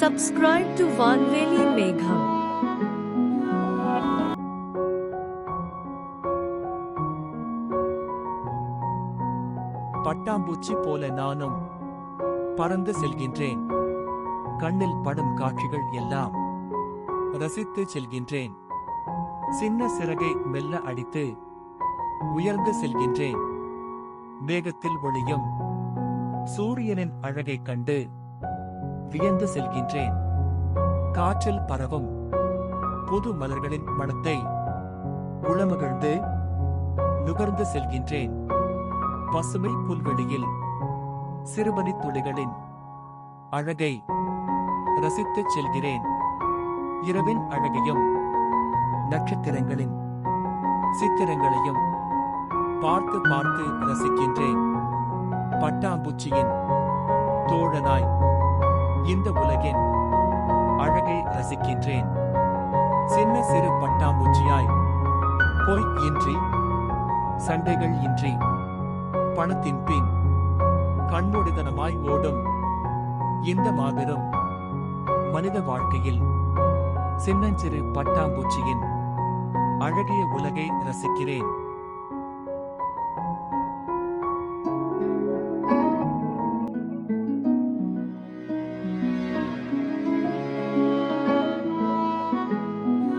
Subscribe to Vanveli Megham. பட்டாம்பூச்சி போல நானும் பறந்து செல்கின்றேன். கண்ணில் படும் காட்சிகள் எல்லாம் ரசித்து செல்கின்றேன். சின்ன சிறகை மெல்ல அடித்து உயர்ந்து செல்கின்றேன். வேகத்தில் ஒளியும் சூரியனின் அழகைக் கண்டு வியந்து செல்கின்றேன். காற்றில் பரவும் புது மலர்களின் மனத்தை உளமகிழ்ந்து நுகர்ந்து செல்கின்றேன். பசுமை புல்வெளியில் சிறுபனித் துளிகளின் அழகை ரசித்துச் செல்கிறேன். இரவின் அழகையும் நட்சத்திரங்களின் சித்திரங்களையும் பார்த்து பார்த்து ரசிக்கின்றேன். பட்டாம்பூச்சியின் தோழனாய் இந்த உலகின் அழகை ரசிக்கின்றேன். சின்ன சிறு பட்டாம்பூச்சியாய் பொய் இன்றி சண்டைகள் இன்றி பணத்தின் பின் கண்மூடிதனமாய் ஓடும் இந்த மாபெரும் மனித வாழ்க்கையில் சின்னஞ்சிறு பட்டாம்பூச்சியின் அழகிய உலகை ரசிக்கிறேன்.